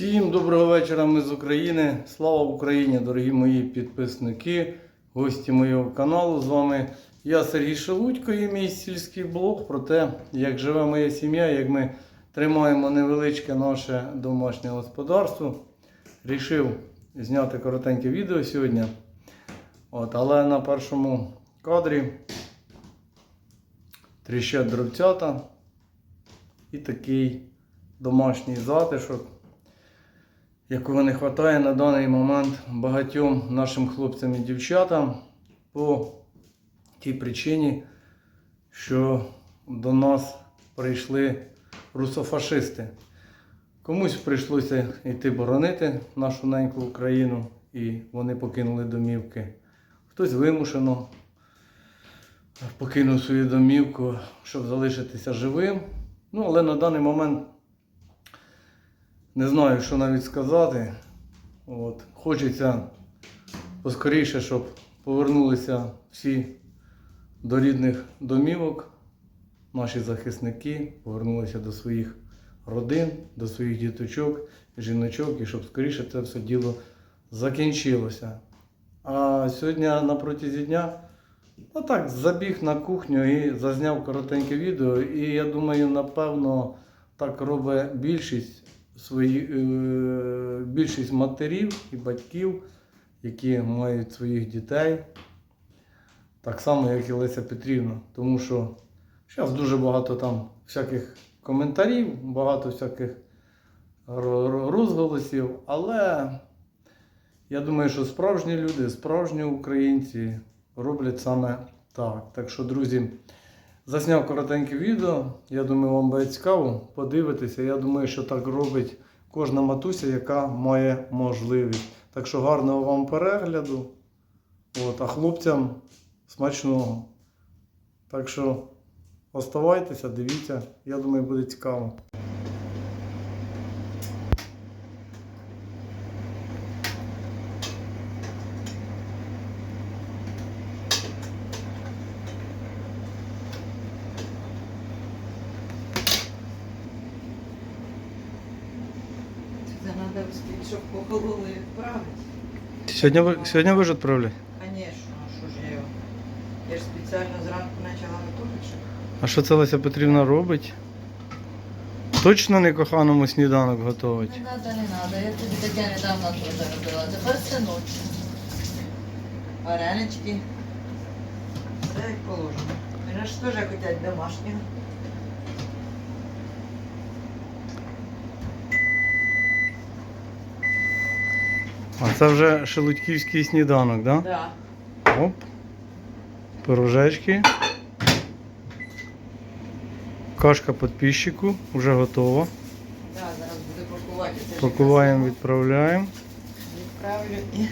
Всім доброго вечора, ми з України. Слава Україні, дорогі мої підписники, гості моєго каналу. З вами я Сергій Шелудько і мій сільський блог про те, як живе моя сім'я, як ми тримаємо невеличке наше домашнє господарство. Рішив зняти коротеньке відео сьогодні. От, але на першому кадрі тріщать дровцята і такий домашній затишок якого не вистачає на даний момент багатьом нашим хлопцям і дівчатам по тій причині, що до нас прийшли русофашисти. Комусь прийшлося йти боронити нашу неньку Україну, і вони покинули домівки. Хтось вимушено покинув свою домівку, щоб залишитися живим. Ну, але на даний момент не знаю, що навіть сказати. От. Хочеться поскоріше, щоб повернулися всі до рідних домівок, наші захисники, повернулися до своїх родин, до своїх діточок, жіночок, і щоб скоріше це все діло закінчилося. А сьогодні на протязі дня ну так, забіг на кухню і зазняв коротеньке відео. І я думаю, напевно, так робить більшість свої, е, більшість матерів і батьків, які мають своїх дітей, так само, як і Леся Петрівна. Тому що зараз дуже багато там всяких коментарів, багато всяких ро- ро- розголосів, але я думаю, що справжні люди, справжні українці роблять саме так. Так що, друзі, Засняв коротеньке відео. Я думаю, вам буде цікаво подивитися. Я думаю, що так робить кожна матуся, яка має можливість. Так що гарного вам перегляду. От, а хлопцям смачного. Так що оставайтеся, дивіться. Я думаю, буде цікаво. Це треба успіти, щоб похололи відправити. Сьогодні ви, сьогодні ви ж відправляєте? Звісно, а що ж я його? Я ж спеціально зранку почала готувати. щоб- А що це Леся Петрівна робить? Точно не коханому сніданок готовить? Не надо, не надо. Я тобі таке недавно теж робила. Тепер це ночі. Варенички. Все як положено. Мене ж теж хочуть домашнього. А це вже шелудьківський сніданок, так? Да? Да. Оп. Пирожечки. Кашка підписчику вже готова. Да, зараз буду пакувати. Пакуваємо, відправляємо. Відправлю і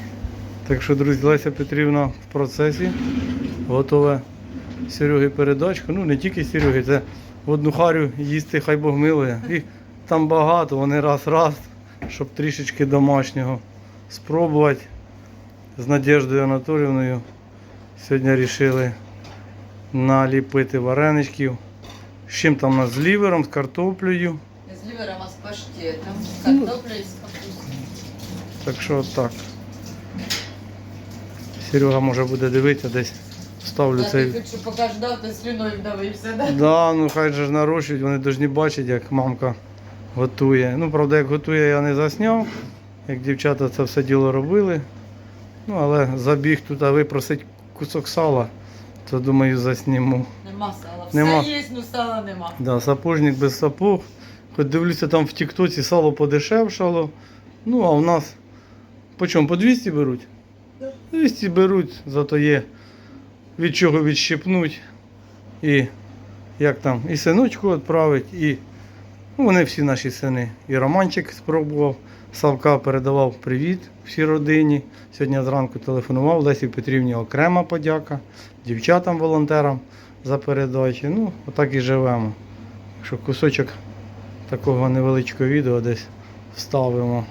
Так що, друзі, Леся Петрівна в процесі. Готове Сереги передачку. Ну, не тільки Сереги, це в одну харю їсти, хай Бог милує. Їх там багато, вони раз-раз, щоб трішечки домашнього спробувати. З Надеждою Анатоліївною сьогодні вирішили наліпити вареничків. З чим там у нас з лівером, з картоплею. З лівером, а з паштетом, з Ну. картоплею і з капустою. Так що так. Серега може буде дивитися десь. Ставлю Я цей. ти хоч поки ждав, то слюною вдавився, да? Да, ну хай же ж нарощують, вони повинні бачити, як мамка готує. Ну, правда, як готує, я не засняв, як дівчата це все діло робили. Ну, але забіг тут, а випросить кусок сала, то думаю, засніму. Нема сала. Все Нема. є, ну сала нема. Да, сапожник без сапог. Хоч дивлюся, там в Тіктоці сало подешевшало. Ну, а у нас по чому? По 200 беруть? 200 беруть, зато є від чого відщипнуть. І як там, і синочку відправить, і ну, вони всі наші сини. І Романчик спробував. Савка передавав привіт всій родині. Сьогодні зранку телефонував Лесі Петрівні окрема подяка, дівчатам, волонтерам за передачі. Ну, отак і живемо. Так що кусочок такого невеличкого відео десь вставимо.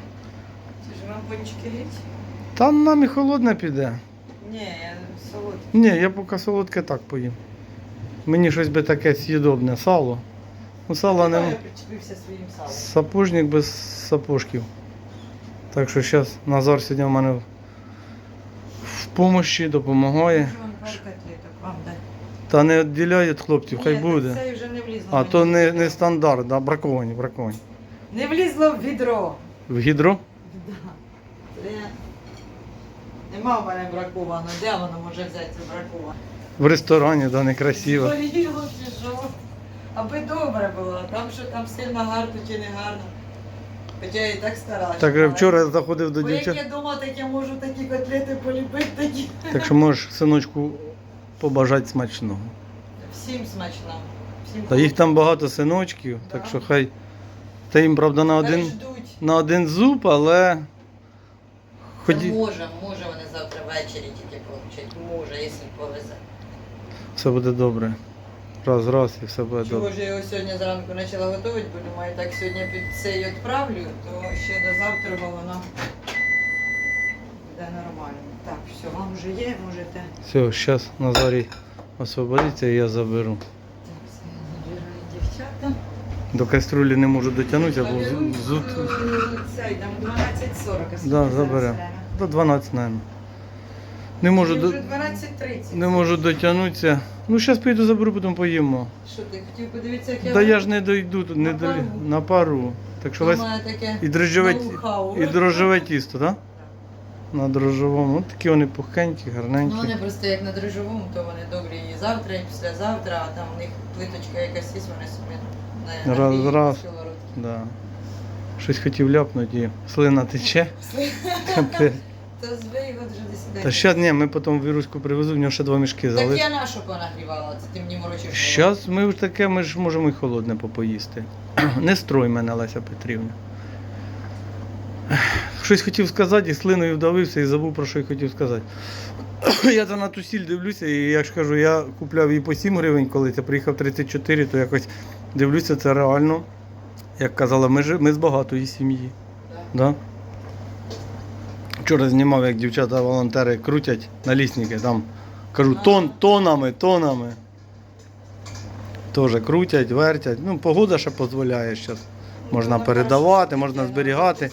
Це ж вам пончики геть? Та нам і холодне піде. Ні, я. Ні, я поки солодке так поїм. Мені щось би таке з'їдобне сало. Ну, сала Я не причепився своїм салом. сапожник без сапожків. Так що зараз Назар сьогодні в мене в- помощі, допомагає. Та не відділяє від хлопців, хай буде. Це вже не влізло. А то не, не стандарт, да, браковані, браковані. Не влізло в відро. В гідро? Да. Це Нема в мене браковано. Де воно може взятися браковано? В ресторані, да, некрасиво. Чи що? Аби добре було. Там що там сильно гарно чи не гарно. Хоча я і так старалася. Так вчора заходив до Бо як дівчат. я дома, так я можу такі котлети поліпити, такі. Так що можеш синочку побажати смачного. Всім смачно. Всім Та їх там багато синочків, так що хай. Та їм, правда, на Хай один, ждуть. на один зуб, але. Ході... Може, може вони завтра ввечері тільки получать. Може, якщо повезе. Все буде добре. Раз, раз і все буде Чого добре. ж я його сьогодні зранку почала готувати, бо думаю, так сьогодні під цей відправлю, то ще до завтра воно буде нормально. Так, все, вам вже є, можете. Все, зараз Назарій освободиться і я заберу. Так, все, набираю дівчата. До каструлі не можу дотягнутися, бо Заберу, з- зуд. е, Цей, там 12.40. а скільки Да, зараз заберемо. время? До 12, мабуть. Не можу, Мені до... вже 12.30. не можу дотягнутися. Ну, зараз піду заберу, потім поїмо. Що ти хотів подивитися, як я Та я ж не дойду тут, не На долі... пару? на пару. Так що весь таке і дрожжеве, і дрожжеве тісто, так? На дрожжевому. От такі вони пухенькі, Ну вони просто як на дрожжовому, то вони добрі і завтра, і післязавтра, а там у них плиточка якась є, вони собі на, Раз- нагріють раз. Да. Щось хотів ляпнути і слина тече. Капець. То збий його вже десь іде. Та ще ні, ми потім віруську привезу, в нього ще два мішки Так залишилось. я нашу понагрівала, це ти мені морочиш. голову. Щас ми ж таке, ми ж можемо і холодне попоїсти. Не строй мене, Леся Петрівна. Щось хотів сказати, і слиною вдавився і забув про що я хотів сказати. Я то на ту сіль дивлюся, і я ж кажу, я купляв її по 7 гривень, коли я приїхав 34, то якось дивлюся, це реально. Як казала, ми, ж- ми з багатої сім'ї. Да. Да? Вчора знімав, як дівчата-волонтери крутять налісники, там кажу, тон, тонами, тонами. Теж крутять, вертять. Ну, погода ще дозволяє зараз. Можна передавати, можна зберігати.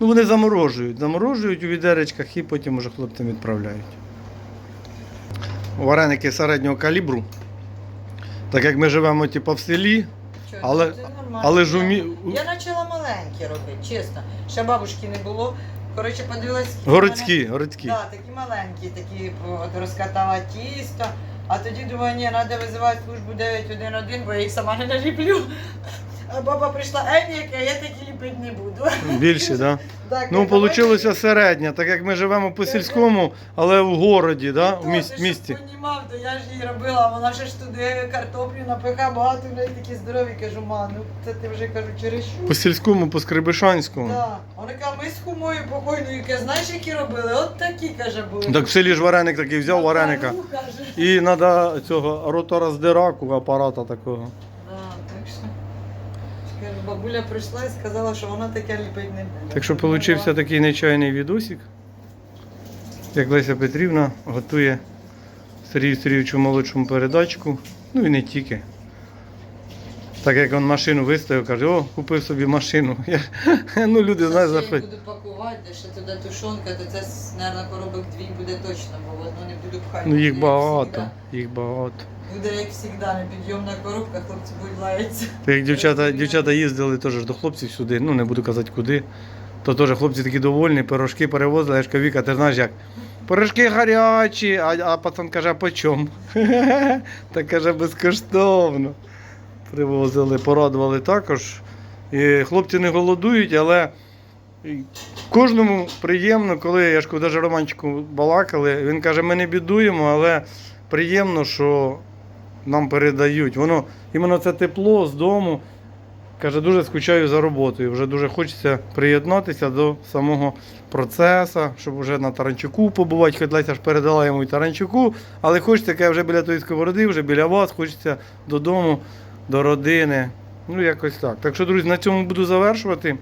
Ну, вони заморожують, заморожують у відеречках і потім уже хлопцям відправляють. Вареники середнього калібру. Так як ми живемо типу, в селі, але- але ж умі... Я почала маленькі робити, чесно. Ще бабушки не було. Коротше, подивилась. городські, мене- городські. Так, такі маленькі, такі от розкатала тісто. А тоді думаю, ні, треба визивати службу 911, бо я їх сама не наліплю. А баба прийшла, е, ні, я такі ліпити не буду. Більше. Да? Так, Ну, я, давайте- вийшло середня, так як ми живемо по сільському, але в городі, да? в Ну, міс- ти місті. понімав, то я ж її робила, вона ще ж туди картоплю напиха, багато в неї такі здорові, кажу, ма, ну це ти вже кажу, через що? По сільському, по Скрибишанському. Так. Вона каже, ми з кумою покойною, каже, знаєш, які робили? От такі, каже, були. Так в селі ж вареник такий взяв вареника. Каже. І треба цього ротороздираку, апарата такого. Да, так що. Каже, бабуля прийшла і сказала, що вона таке ліпить не буде. Так що вийшов такий нечайний відосик, як Леся Петрівна готує Сергію Сергійовичу молодшому передачку. Ну і не тільки. Так як він машину виставив, каже, о, купив собі машину. Я, ну люди знають, Ще я буду пакувати, де ще туди тушонка, то це, мабуть, коробок дві буде точно, бо в одну не буду пхати. Ну їх багато, їх багато. Буде, як завжди, непідйомна коробка, хлопці будуть лаятися. Так як дівчата, дівчата їздили теж до хлопців сюди, ну не буду казати куди. То теж хлопці такі довольні, пирожки перевозили. Я ж кажу, Віка, ти знаєш як? Пирожки гарячі, а, а пацан каже, а по чому? Так каже, безкоштовно. Привозили, порадували також. І хлопці не голодують, але кожному приємно, коли я ж навіть Романчику балакали, він каже, ми не бідуємо, але приємно, що нам передають. Воно іменно це тепло з дому. Каже, дуже скучаю за роботою. Вже дуже хочеться приєднатися до самого процесу, щоб вже на Таранчуку побувати. Хоч Леся ж передала йому і Таранчуку, але хочеться, каже, вже біля тої сковороди, вже біля вас, хочеться додому, до родини. Ну, якось так. Так що, друзі, на цьому буду завершувати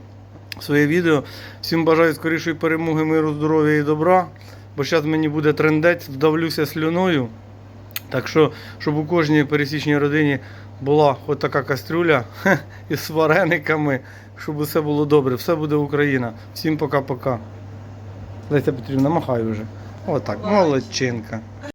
своє відео. Всім бажаю скорішої перемоги, миру, здоров'я і добра. Бо зараз мені буде трендець, вдавлюся слюною. Так що, щоб у кожній пересічній родині була от така кастрюля із варениками, щоб усе було добре. Все буде Україна. Всім пока-пока. Леся Петрівна, махай вже. Отак, молодчинка.